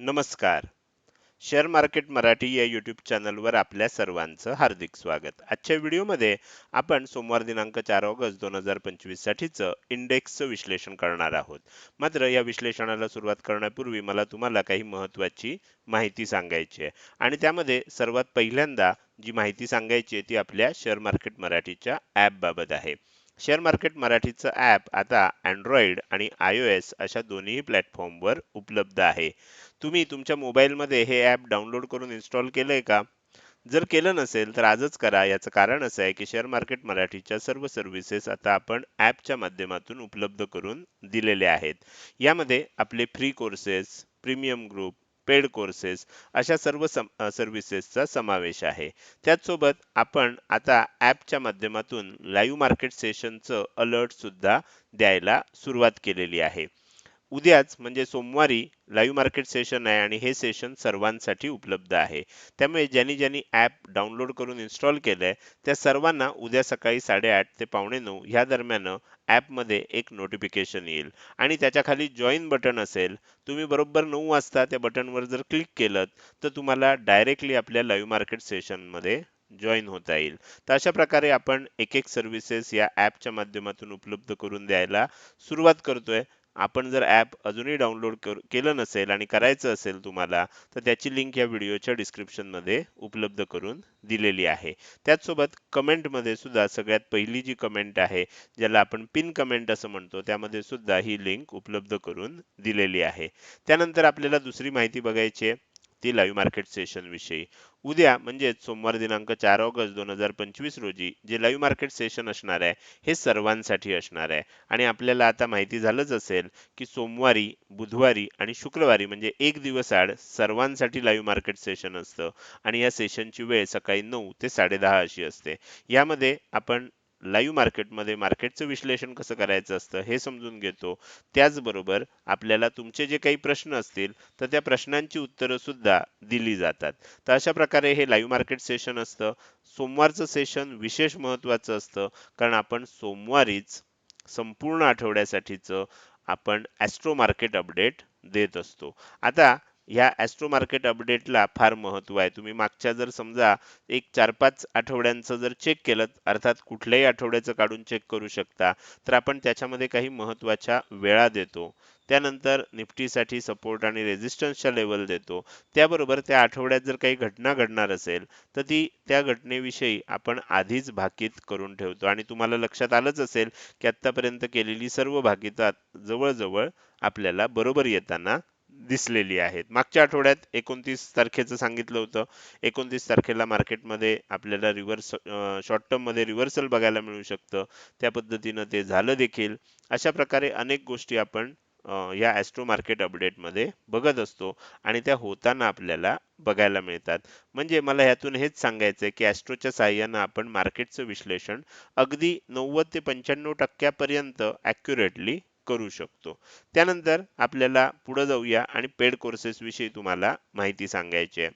नमस्कार. Share market Marathi या YouTube चॅनलवर आपल्या सर्वांचं हार्दिक स्वागत. आजच्या व्हिडिओमध्ये आपण सोमवार दिनांक चार ऑगस्ट दोन हजार पंचवीस साठीचं इंडेक्सचं विश्लेषण करणार आहोत. मात्र या विश्लेषणाला सुरुवात करण्यापूर्वी मला तुम्हाला काही महत्त्वाची माहिती सांगायची आहे. आणि त्यामध्ये सर्वात पहिल्यांदा जी माहिती सांगायची आहे ती आपल्या शेअर मार्केट मराठीच्या ॲपबाबत आहे. शेअर मार्केट मराठीचं ॲप आता अँड्रॉइड आणि आय ओ एस अशा दोन्ही प्लॅटफॉर्मवर उपलब्ध आहे. तुम्ही तुमच्या मोबाईलमध्ये हे ॲप डाउनलोड करून इन्स्टॉल केलंय का? जर केलं नसेल तर आजच करा. याचं कारण असं आहे की शेअर मार्केट मराठीच्या सर्व सर्व्हिसेस आता आपण ॲपच्या माध्यमातून उपलब्ध करून दिलेले आहेत. यामध्ये आपले free courses premium group paid courses अशा सर्व सर्व्हिसेसचा समावेश आहे. त्याचसोबत आपण आता ॲपच्या माध्यमातून लाईव्ह मार्केट सेशनचं अलर्ट सुद्धा द्यायला सुरुवात केलेली आहे. उद्याच म्हणजे सोमवारी लाईव्ह मार्केट सेशन आहे आणि हे सेशन सर्वांसाठी उपलब्ध आहे. त्यामुळे ज्यांनी ज्यांनी ॲप डाउनलोड करून इन्स्टॉल केलंय त्या सर्वांना उद्या सकाळी साडेआठ ते पावणे नऊ ह्या दरम्यान ॲपमध्ये एक नोटिफिकेशन येईल. आणि त्याच्याखाली जॉईन बटन असेल तुम्ही बरोबर नऊ वाजता त्या बटनवर जर क्लिक केलं तर तुम्हाला डायरेक्टली आपल्या लाईव्ह मार्केट सेशनमध्ये जॉईन होता येईल. तर अशा प्रकारे आपण एक एक सर्व्हिसेस या ॲपच्या माध्यमातून उपलब्ध करून द्यायला सुरुवात करतोय. आपण जर ॲप अजूनही डाउनलोड केलं नसेल आणि करायचं असेल तुम्हाला तर त्याची लिंक या व्हिडिओच्या डिस्क्रिप्शनमध्ये उपलब्ध करून दिलेली आहे. त्याचसोबत कमेंटमध्ये सुद्धा सगळ्यात पहिली जी कमेंट आहे ज्याला आपण पिन कमेंट असं म्हणतो त्यामध्ये सुद्धा ही लिंक उपलब्ध करून दिलेली आहे. त्यानंतर आपल्याला दुसरी माहिती बघायची आहे. ती लाईव्ह मार्केट सेशनविषयी उद्या म्हणजेच सोमवार दिनांक चार ऑगस्ट दोन हजार पंचवीस रोजी जे लाईव्ह मार्केट सेशन असणार आहे हे सर्वांसाठी असणार आहे. आणि आपल्याला आता माहिती झालंच असेल की सोमवारी बुधवारी आणि शुक्रवारी म्हणजे एक दिवस आड सर्वांसाठी लाईव्ह मार्केट सेशन असतं. आणि या सेशनची वेळ सकाळी नऊ ते साडेदहा अशी असते. यामध्ये आपण लाईव्ह मार्केटमध्ये मार्केटचं विश्लेषण कसं करायचं असतं हे समजून घेतो. त्याचबरोबर आपल्याला तुमचे जे काही प्रश्न असतील तर त्या प्रश्नांची उत्तरं सुद्धा दिली जातात. तर अशा प्रकारे हे लाईव्ह मार्केट सेशन असतं. सोमवारचं सेशन विशेष महत्वाचं असतं कारण आपण सोमवारीच संपूर्ण आठवड्यासाठीचं आपण ॲस्ट्रो मार्केट अपडेट देत असतो. आता ह्या ॲस्ट्रो मार्केट अपडेटला फार महत्त्व आहे. तुम्ही मागच्या जर समजा एक चार पाच आठवड्यांचं जर चेक केलं अर्थात कुठल्याही आठवड्याचं काढून चेक करू शकता तर आपण त्याच्यामध्ये काही महत्त्वाच्या वेळा देतो. त्यानंतर निफ्टीसाठी सपोर्ट आणि रेझिस्टन्सच्या लेवल देतो. त्याबरोबर त्या आठवड्यात जर काही घटना घडणार असेल तर ती त्या घटनेविषयी आपण आधीच भाकीत करून ठेवतो. आणि तुम्हाला लक्षात आलंच असेल की आतापर्यंत केलेली सर्व भाकीतात जवळजवळ आपल्याला बरोबर येताना दिसलेली आहेत. मागच्या आठवड्यात एकोणतीस तारखेचं सांगितलं होतं. एकोणतीस तारखेला मार्केटमध्ये आपल्याला रिव्हर्स शॉर्ट टर्ममध्ये रिव्हर्सल बघायला मिळू शकतं. त्या पद्धतीनं ते झालं देखील. अशा प्रकारे अनेक गोष्टी आपण या ॲस्ट्रो मार्केट अपडेटमध्ये बघत असतो आणि त्या होताना आपल्याला बघायला मिळतात. म्हणजे मला ह्यातून हेच सांगायचं आहे की ॲस्ट्रोच्या साह्यानं आपण मार्केटचं विश्लेषण अगदी नव्वद ते पंच्याण्णव टक्क्यापर्यंत ॲक्युरेटली करू शकतो. त्यानंतर आपल्याला पुढे जाऊया आणि पेड कोर्सेस विषयी तुम्हाला माहिती सांगायची आहे.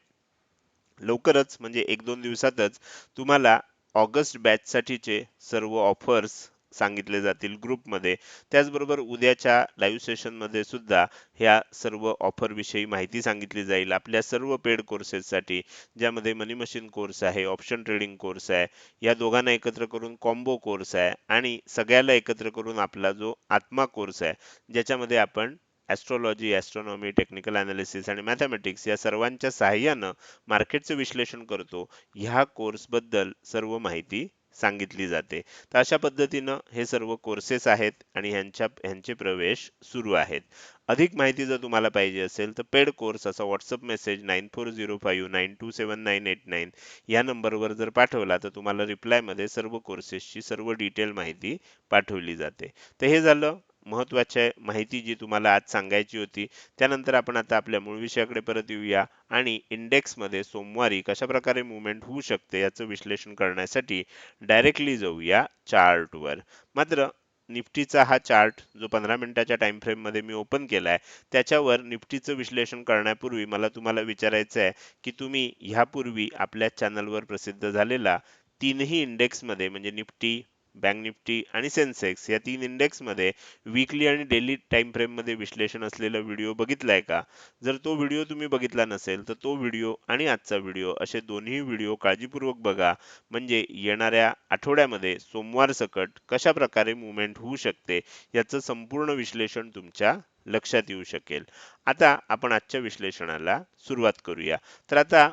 लवकरच म्हणजे एक दोन दिवसातच तुम्हाला ऑगस्ट बॅच साठीचे सर्व ऑफर्स सांगितले जातील ग्रुपमध्ये. त्याचबरोबर उद्याच्या लाईव्ह सेशनमध्ये सुद्धा ह्या सर्व ऑफरविषयी माहिती सांगितली जाईल. आपल्या सर्व पेड कोर्सेससाठी ज्यामध्ये मनी मशीन कोर्स आहे ऑप्शन ट्रेडिंग कोर्स आहे या दोघांना एकत्र करून कॉम्बो कोर्स आहे आणि सगळ्याला एकत्र करून आपला जो आत्मा कोर्स आहे ज्याच्यामध्ये आपण ॲस्ट्रॉलॉजी ॲस्ट्रॉनॉमी टेक्निकल ॲनालिसिस आणि मॅथमॅटिक्स या सर्वांच्या सहाय्यानं मार्केटचं विश्लेषण करतो ह्या कोर्सबद्दल सर्व माहिती सांगितली जाते. तर अशा पद्धतीनं हे सर्व कोर्सेस आहेत आणि ह्यांच्या ह्यांचे प्रवेश सुरू आहेत. अधिक माहिती जर तुम्हाला पाहिजे असेल तर पेड कोर्स असा WhatsApp message nine four zero five nine two seven nine eight nine या नंबरवर जर पाठवला तर तुम्हाला रिप्लायमध्ये सर्व कोर्सेसची सर्व डिटेल माहिती पाठवली जाते. तर हे झालं. महत्त्वाच्या माहिती जी तुम्हाला आज सांगायची होती त्यानंतर आपण आता आपल्या मूळ विषयाकडे परत येऊया आणि इंडेक्समध्ये सोमवारी कशा प्रकारे मुवमेंट होऊ शकते याचं विश्लेषण करण्यासाठी डायरेक्टली जाऊया चार्टवर. मात्र निफ्टीचा हा चार्ट जो पंधरा मिनिटाच्या टाइम फ्रेममध्ये मी ओपन केला आहे त्याच्यावर निफ्टीचं विश्लेषण करण्यापूर्वी मला तुम्हाला विचारायचं आहे की तुम्ही ह्यापूर्वी आपल्या चॅनलवर प्रसिद्ध झालेला तीनही इंडेक्समध्ये म्हणजे निफ्टी बँक निफ्टी आणि सेन्सेक्स या तीन इंडेक्समध्ये वीकली आणि डेली टाइम फ्रेममध्ये विश्लेषण असलेला व्हिडिओ बघितलाय का? जर तो व्हिडिओ तुम्ही बघितला नसेल तर तो व्हिडिओ आणि आजचा व्हिडिओ असे दोन्ही व्हिडिओ काळजीपूर्वक बघा. म्हणजे येणाऱ्या आठवड्यामध्ये सोमवार सकट कशा प्रकारे मुवमेंट होऊ शकते याचं संपूर्ण विश्लेषण तुमच्या लक्षात येऊ शकेल. आता आपण आजच्या विश्लेषणाला सुरुवात करूया. तर आता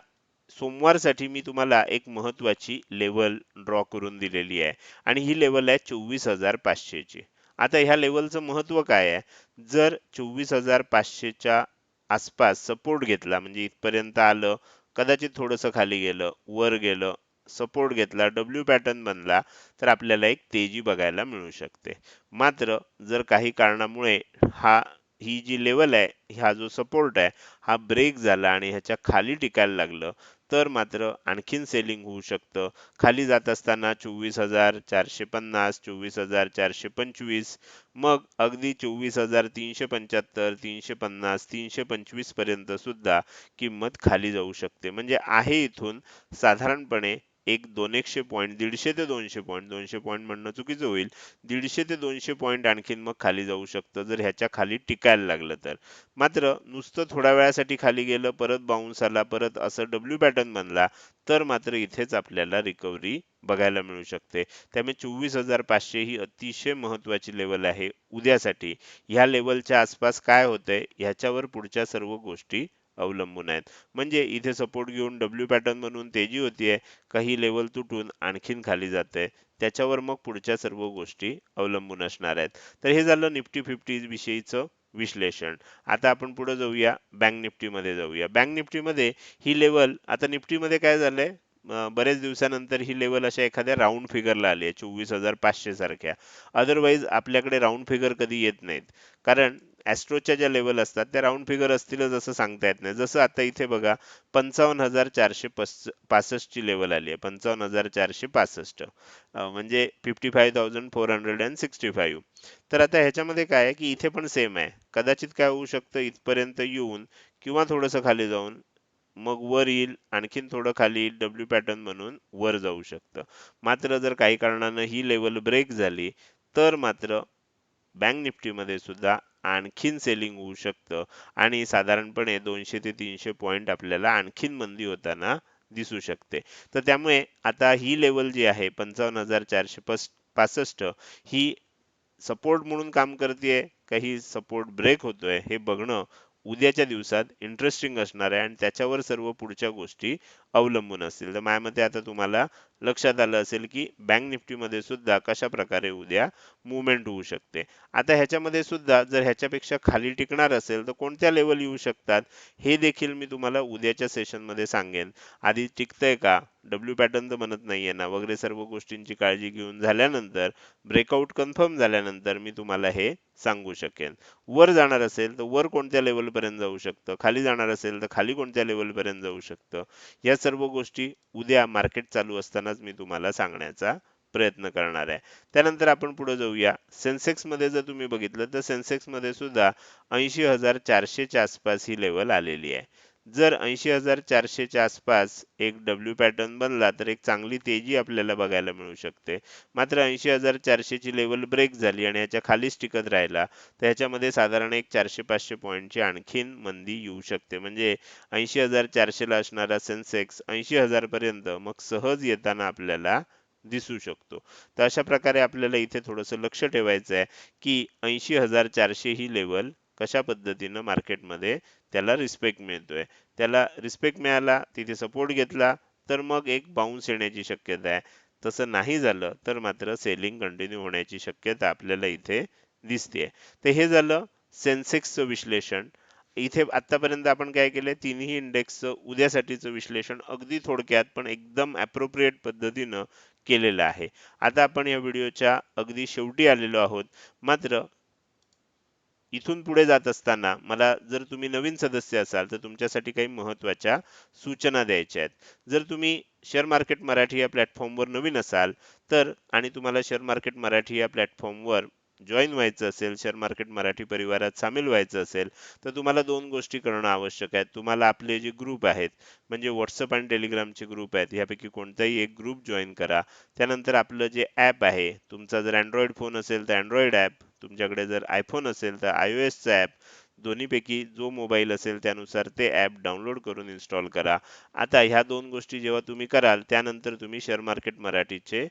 सोमवारसाठी मी तुम्हाला एक महत्वाची लेवल ड्रॉ करून दिलेली आहे. आणि ही लेवल आहे चोवीस हजार पाचशेची. आता ह्या लेवलचं महत्त्व काय आहे? जर चोवीस हजार पाचशेच्या आसपास सपोर्ट घेतला म्हणजे इथपर्यंत आलं कदाचित थोडंसं खाली गेलं वर गेलं सपोर्ट घेतला डब्ल्यू पॅटर्न बनला तर आपल्याला एक तेजी बघायला मिळू शकते. मात्र जर काही कारणामुळे हा ही जी लेवल आहे हा जो सपोर्ट आहे हा ब्रेक झाला आणि ह्याच्या खाली टिकायला लागलं तर मात्र आणखीन सेलिंग होऊ शकतं. खाली जात असताना चोवीस हजार चारशे पन्नास चोवीस हजार चारशे पंचवीस मग अगदी चोवीस हजार तीनशे पंच्याहत्तर तीनशे पन्नास तीनशे पंचवीसपर्यंत सुद्धा किंमत खाली जाऊ शकते. म्हणजे आहे इथून साधारणपणे एक दोन एकशे पॉईंट दीडशे ते दोनशे पॉईंट दोनशे पॉईंट म्हणणं चुकीचं होईल. दीडशे ते दोनशे पॉईंट आणखीन मग खाली जाऊ शकतं जर ह्याच्या खाली टिकायला लागलं तर. मात्र नुसतं थोड्या वेळासाठी खाली गेलं परत बाउन्स आला परत असं डब्ल्यू पॅटर्न बनला तर मात्र इथेच आपल्याला रिकव्हरी बघायला मिळू शकते. त्यामुळे चोवीस हजार पाचशे ही अतिशय महत्वाची लेवल आहे. उद्यासाठी ह्या लेवलच्या आसपास काय होतंय ह्याच्यावर पुढच्या सर्व गोष्टी अवलंबून आहेत. म्हणजे इथे सपोर्ट घेऊन डब्ल्यू पॅटर्न बनवून तेजी होतीये काही लेवल तुटून आणखीन खाली जाते. त्याच्यावर मग पुढच्या सर्व गोष्टी अवलंबून असणार आहेत. तर हे झालं निफ्टी फिफ्टी विषयीचं विश्लेषण. आता आपण पुढे जाऊया बँक निफ्टीमध्ये जाऊया. बँक निफ्टीमध्ये ही लेवल आता निफ्टीमध्ये काय झालंय? बरेच दिवसानंतर ही लेवल अशा एखाद्या राऊंड फिगरला आली आहे चोवीस हजार पाचशे सारख्या. अदरवाईज आपल्याकडे राऊंड फिगर कधी येत नाहीत. कारण ॲस्ट्रोच्या ज्या लेवल असतात त्या राऊंड फिगर असतीलच असं सांगता येत नाही. जसं आता इथे बघा पंचावन्न हजार चारशे पासष्ट ची लेवल आली आहे. पंचावन्न हजार चारशे पासष्ट. म्हणजे fifty five thousand four hundred and sixty five तर आता ह्याच्यामध्ये काय आहे की इथे पण सेम आहे. कदाचित काय होऊ शकतं इथपर्यंत येऊन किंवा थोडंसं खाली जाऊन मग वर येईल आणखीन थोडं खाली येईल डब्ल्यू पॅटर्न म्हणून वर जाऊ शकतं. मात्र जर काही कारणानं ही लेवल ब्रेक झाली तर मात्र बँक निफ्टीमध्ये सुद्धा आणखीन सेलिंग होऊ शकतं. आणि साधारणपणे दोनशे ते तीनशे पॉईंट आपल्याला आणखीन मंदी होताना दिसू शकते. तर त्यामुळे आता ही लेवल जी आहे पंचावन्न हजार चारशे पासष्ट ही सपोर्ट म्हणून काम करते काही सपोर्ट ब्रेक होतोय हे बघणं उद्याच्या दिवसात इंटरेस्टिंग असणार आहे. आणि त्याच्यावर सर्व पुढच्या गोष्टी अवलंबून असतील. तर माझ्या मते आता तुम्हाला लक्षात आलं असेल की बँक निफ्टीमध्ये सुद्धा कशा प्रकारे उद्या मुवमेंट होऊ शकते. आता ह्याच्यामध्ये सुद्धा जर ह्याच्यापेक्षा खाली टिकणार असेल तर कोणत्या लेवल येऊ शकतात? हे देखील मी तुम्हाला उद्याच्या सेशनमध्ये सांगेन. आधी टिकतंय का? डब्ल्यू पॅटर्न तर म्हणत नाहीये ना. वगैरे सर्व गोष्टींची काळजी घेऊन झाल्यानंतर ब्रेकआउट कन्फर्म झाल्यानंतर मी तुम्हाला हे सांगू शकेन. वर जाणार असेल तर वर कोणत्या लेवल पर्यंत जाऊ शकतं? खाली जाणार असेल तर खाली कोणत्या लेवल पर्यंत जाऊ शकतं? या सर्व गोष्टी उद्या मार्केट चालू असतानाच मी तुम्हाला सांगण्याचा प्रयत्न करणार आहे. त्यानंतर आपण पुढे जाऊया. सेन्सेक्समध्ये जर तुम्ही बघितलं तर सेन्सेक्समध्ये सुद्धा ऐंशी हजार चारशेच्या आसपास ही लेवल आलेली आहे. जर ऐंशी हजार चारशेच्या आसपास एक डब्ल्यू पॅटर्न बनला तर एक चांगली तेजी आपल्याला बघायला मिळू शकते. मात्र ऐंशी हजार चारशेची लेवल ब्रेक झाली आणि याच्या खालीच टिकत राहिला तर ह्याच्यामध्ये साधारण एक चारशे पाचशे पॉईंटची आणखीन मंदी येऊ शकते. म्हणजे ऐंशी हजार चारशेला असणारा सेन्सेक्स ऐंशी हजार पर्यंत मग सहज येताना आपल्याला दिसू शकतो. तर अशा प्रकारे आपल्याला इथे थोडंसं लक्ष ठेवायचं आहे की ऐंशी हजार चारशे ही लेवल कशा पद्धतीनं मार्केटमध्ये त्याला रिस्पेक्ट मिळतोय. त्याला रिस्पेक्ट मिळाला तिथे सपोर्ट घेतला तर मग एक बाउन्स येण्याची शक्यता आहे. तसं नाही झालं तर मात्र सेलिंग कंटिन्यू होण्याची शक्यता आपल्याला इथे दिसते तर हे झालं सेन्सेक्सचं विश्लेषण. इथे आतापर्यंत आपण काय केलंय तिन्ही इंडेक्सचं उद्यासाठीचं विश्लेषण अगदी थोडक्यात पण एकदम ॲप्रोप्रिएट पद्धतीनं केलेलं आहे. आता आपण या व्हिडिओच्या अगदी शेवटी आलेलो आहोत. मात्र इथून पुढे जात असताना मला जर तुम्ही नवीन सदस्य असाल तर तुमच्यासाठी काही महत्त्वाच्या सूचना द्यायच्या आहेत. जर तुम्ही शेअर मार्केट मराठी या प्लॅटफॉर्मवर नवीन असाल तर आणि तुम्हाला शेअर मार्केट मराठी या प्लॅटफॉर्मवर जॉईन व्हायचं असेल शेअर मार्केट मराठी परिवारात सामील व्हायचं असेल तर तुम्हाला दोन गोष्टी करणं आवश्यक आहे तुम्हाला आपले जे ग्रुप आहेत म्हणजे व्हॉट्सअप आणि टेलिग्रामचे ग्रुप आहेत ह्यापैकी कोणताही एक ग्रुप जॉईन करा. त्यानंतर आपलं जे ॲप आहे तुमचा जर अँड्रॉइड फोन असेल तर अँड्रॉइड ॲप तुमच्याकडे जर आयफोन असेल तर आय ओ एसचं ॲप दोन्हीपैकी जो मोबाईल असेल त्यानुसार ते ॲप डाउनलोड करून इन्स्टॉल करा. आता ह्या दोन गोष्टी जेव्हा तुम्ही कराल त्यानंतर तुम्ही शेअर मार्केट मराठीचे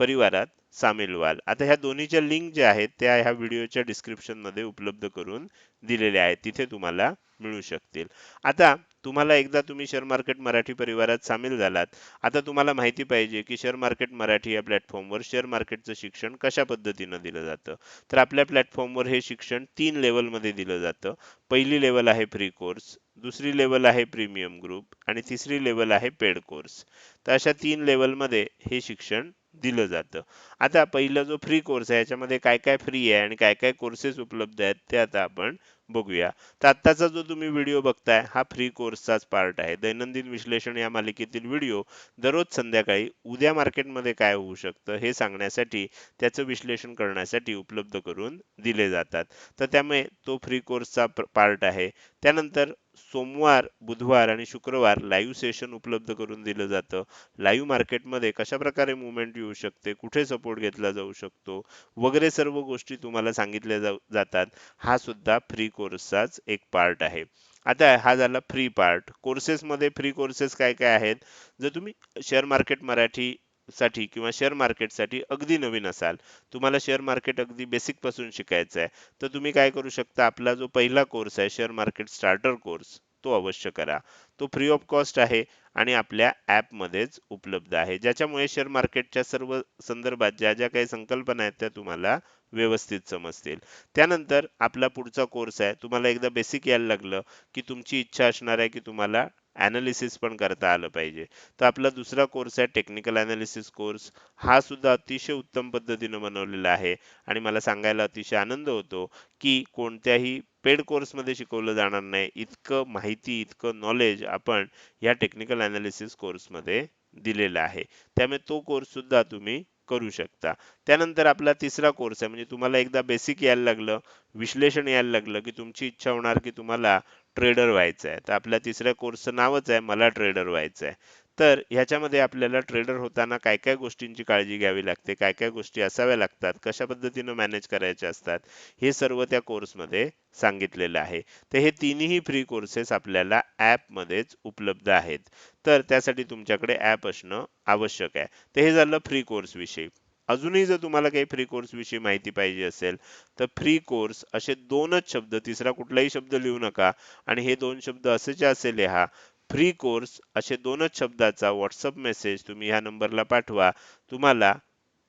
परिवारात सामील व्हाल. आता ह्या दोन्हीच्या लिंक ज्या आहेत त्या ह्या व्हिडिओच्या डिस्क्रिप्शनमध्ये उपलब्ध करून दिलेल्या आहेत. तिथे तुम्हाला मिळू शकतील. आता तुम्हाला एकदा तुम्ही शेअर मार्केट मराठी परिवारात सामील झालात आता तुम्हाला माहिती पाहिजे की शेअर मार्केट मराठी या प्लॅटफॉर्मवर शेअर मार्केटचं शिक्षण कशा पद्धतीनं दिलं जातं? तर आपल्या प्लॅटफॉर्मवर हे शिक्षण तीन लेवलमध्ये दिलं जातं. पहिली लेवल आहे फ्री कोर्स दुसरी लेवल आहे प्रीमियम ग्रुप आणि तिसरी लेवल आहे पेड कोर्स तर अशा तीन लेवलमध्ये हे शिक्षण दिलं जातं. आता पहिला जो फ्री कोर्स आहे याच्यामध्ये काय काय फ्री आहे आणि काय काय कोर्सेस उपलब्ध आहेत ते आता आपण बघूया. तर आत्ताचा जो तुम्ही व्हिडिओ बघताय हा फ्री कोर्सचाच पार्ट आहे. दैनंदिन विश्लेषण या मालिकेतील व्हिडिओ दररोज संध्याकाळी उद्या मार्केटमध्ये काय होऊ शकतं हे सांगण्यासाठी त्याचं विश्लेषण करण्यासाठी उपलब्ध करून दिले जातात. तर त्यामुळे तो फ्री कोर्सचा पार्ट आहे. त्यानंतर सोमवार बुधवार आणि शुक्रवार लाईव्ह सेशन उपलब्ध करून दिलं जातं. लाईव्ह मार्केटमध्ये कशा प्रकारे मुवमेंट येऊ शकते कुठे सपोर्ट घेतला जाऊ शकतो वगैरे सर्व गोष्टी तुम्हाला सांगितल्या जाऊ जातात. हा सुद्धा फ्री कोर्सचाच एक पार्ट आहे. आता हा झाला फ्री पार्ट कोर्सेसमध्ये फ्री कोर्सेस काय काय आहेत? जर तुम्ही शेअर मार्केट मराठी साठी किंवा शेअर मार्केटसाठी अगदी नवीन असाल तुम्हाला शेअर मार्केट अगदी बेसिकपासून शिकायचं आहे तर तुम्ही काय करू शकता? आपला जो पहिला कोर्स आहे शेअर मार्केट स्टार्टर कोर्स तो अवश्य करा. तो फ्री ऑफ कॉस्ट आहे आणि आपल्या ॲपमध्येच उपलब्ध आहे. ज्याच्यामुळे शेअर मार्केटच्या सर्व संदर्भात ज्या ज्या काही संकल्पना आहेत त्या तुम्हाला व्यवस्थित समजतील. त्यानंतर आपला पुढचा कोर्स आहे. तुम्हाला एकदा बेसिक यायला लागलं की तुमची इच्छा असणार आहे की तुम्हाला ॲनालिसिस पण करता आलं पाहिजे. तर आपला दुसरा कोर्स आहे टेक्निकल ॲनालिसिस कोर्स हा सुद्धा अतिशय उत्तम पद्धतीनं बनवलेला आहे. आणि मला सांगायला अतिशय आनंद होतो की कोणत्याही पेड कोर्समध्ये शिकवलं जाणार नाही. इतकं माहिती इतकं नॉलेज आपण या टेक्निकल ॲनालिसिस कोर्समध्ये दिलेलं आहे. त्यामुळे तो कोर्स सुद्धा तुम्ही करू शकता. त्यानंतर आपला तिसरा कोर्स आहे. म्हणजे तुम्हाला एकदा बेसिक यायला लागलं विश्लेषण यायला लागलं की तुमची इच्छा होणार की तुम्हाला ट्रेडर व्हायचं आहे तर आपल्या तिसऱ्या कोर्सचं नावच आहे मला ट्रेडर व्हायचं आहे तर ह्याच्यामध्ये आपल्याला ट्रेडर होताना काय काय गोष्टींची काळजी घ्यावी लागते? काय काय गोष्टी असाव्या लागतात? कशा पद्धतीनं मॅनेज करायच्या असतात? हे सर्व त्या कोर्समध्ये सांगितलेलं आहे. तर हे तिन्ही फ्री कोर्सेस आपल्याला ॲपमध्येच उपलब्ध आहेत. तर त्यासाठी तुमच्याकडे ॲप असणं आवश्यक आहे. तर हे झालं फ्री कोर्स विषयी. अजूनही जर तुम्हाला काही फ्री कोर्स विषयी माहिती पाहिजे असेल तर फ्री कोर्स असे दोनच शब्द तिसरा कुठलाही शब्द लिहू नका. आणि हे दोन शब्द असेचे असे लिहा. फ्री कोर्स असे दोनच शब्दाचा व्हॉट्सअप मेसेज तुम्ही ह्या नंबरला पाठवा. तुम्हाला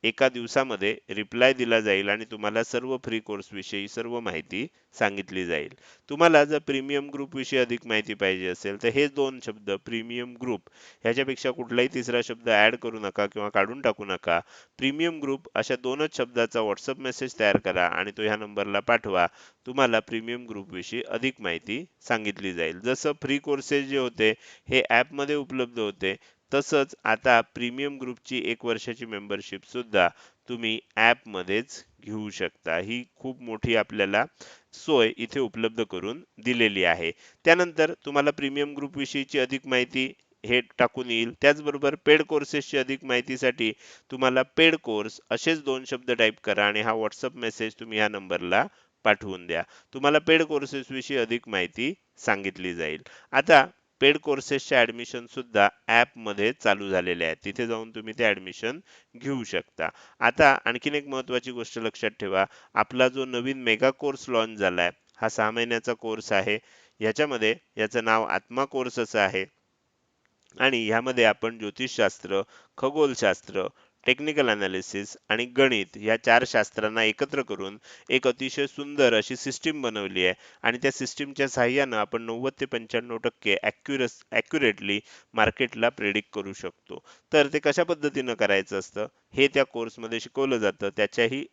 एका दिवसामध्ये रिप्लाय दिला जाईल आणि तुम्हाला सर्व फ्री कोर्स विषयी सर्व माहिती सांगितली जाईल. तुम्हाला जर प्रीमियम ग्रुप विषयी अधिक माहिती पाहिजे असेल तर हे दोन शब्द प्रीमियम ग्रुप ह्याच्यापेक्षा कुठलाही तिसरा शब्द ऍड करू नका किंवा काढून टाकू नका. प्रीमियम ग्रुप अशा दोनच शब्दाचा व्हॉट्सअप मेसेज तयार करा आणि तो ह्या नंबरला पाठवा. तुम्हाला प्रीमियम ग्रुप विषयी अधिक माहिती सांगितली जाईल. जसं फ्री कोर्सेस जे होते हे मध्ये उपलब्ध होते तसंच आता प्रीमियम ग्रुपची एक वर्षाची मेंबरशिप सुद्धा तुम्ही मध्येच घेऊ शकता. ही खूप मोठी आपल्याला सोय इथे उपलब्ध करून दिलेली आहे. त्यानंतर तुम्हाला प्रीमियम ग्रुपविषयीची अधिक माहिती हे टाकून येईल. त्याचबरोबर पेड कोर्सेसची अधिक माहितीसाठी तुम्हाला पेड कोर्स असेच दोन शब्द टाईप करा आणि हा व्हॉट्सअप मेसेज तुम्ही ह्या नंबरला पाठवून द्या. तुम्हाला पेड कोर्सेसविषयी अधिक माहिती सांगितली जाईल. आता पेड कोर्सेसचे ऍडमिशन सुद्धा मध्ये चालू झालेले आहेत. तिथे जाऊन तुम्ही ते ॲडमिशन घेऊ शकता. आता आणखीन एक महत्त्वाची गोष्ट लक्षात ठेवा. आपला जो नवीन मेगा कोर्स लॉन्च आहे हा सहा महिन्याचा कोर्स आहे. याच्यामध्ये याचं नाव आत्मा कोर्स असं आहे. आणि ह्यामध्ये आपण ज्योतिषशास्त्र खगोलशास्त्र टेक्निकल अनालिसिस आणि गणित या चार शास्त्रांना एकत्र करून एक अतिशय सुंदर अशी सिस्टीम बनवली आहे. आणि त्या सिस्टीमच्या साह्यानं आपण नव्वद ते पंच्याण्णव टक्के ॲक्युरस ॲक्युरेटली मार्केटला प्रेडिक्ट करू शकतो. तर ते कशा पद्धतीनं करायचं असतं? हे त्या कोर्समध्ये शिकवलं जातं. त्याच्याही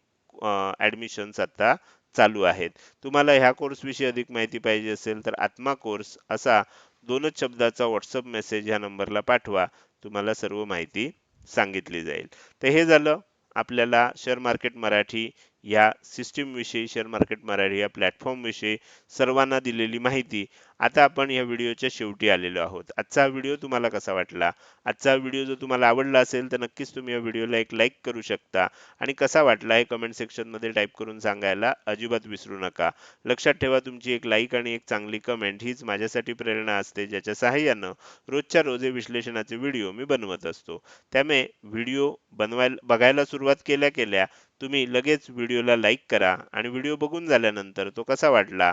ॲडमिशन्स आता चालू आहेत. तुम्हाला ह्या कोर्सविषयी अधिक माहिती पाहिजे असेल तर आत्मा कोर्स असा दोनच शब्दाचा व्हॉट्सअप मेसेज ह्या नंबरला पाठवा. तुम्हाला सर्व माहिती सांगितली जाईल. तर हे झालं. आपल्याला शेअर मार्केट मराठी या सिस्टीम विषयी शेअर मार्केट मराठी या प्लॅटफॉर्म विषयी सर्वांना दिलेली माहिती. आता आपण या व्हिडिओच्या शेवटी आलेलो आहोत. आजचा व्हिडिओ तुम्हाला कसा वाटला? आजचा व्हिडिओ जर तुम्हाला आवडला असेल तर नक्कीच तुम्ही या व्हिडिओला एक लाईक करू शकता. आणि कसा वाटला हे कमेंट सेक्शनमध्ये टाईप करून सांगायला अजिबात विसरू नका. लक्षात ठेवा तुमची एक लाईक आणि एक चांगली कमेंट हीच माझ्यासाठी प्रेरणा असते ज्याच्या सहाय्यानं रोजच्या रोज हे विश्लेषणाचे व्हिडिओ मी बनवत असतो. त्यामुळे व्हिडिओ बनवायला बघायला सुरुवात केल्या केल्या तुम्ही लगेच व्हिडिओला लाईक करा. आणि व्हिडिओ बघून झाल्यानंतर तो कसा वाटला?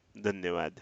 धन्यवाद.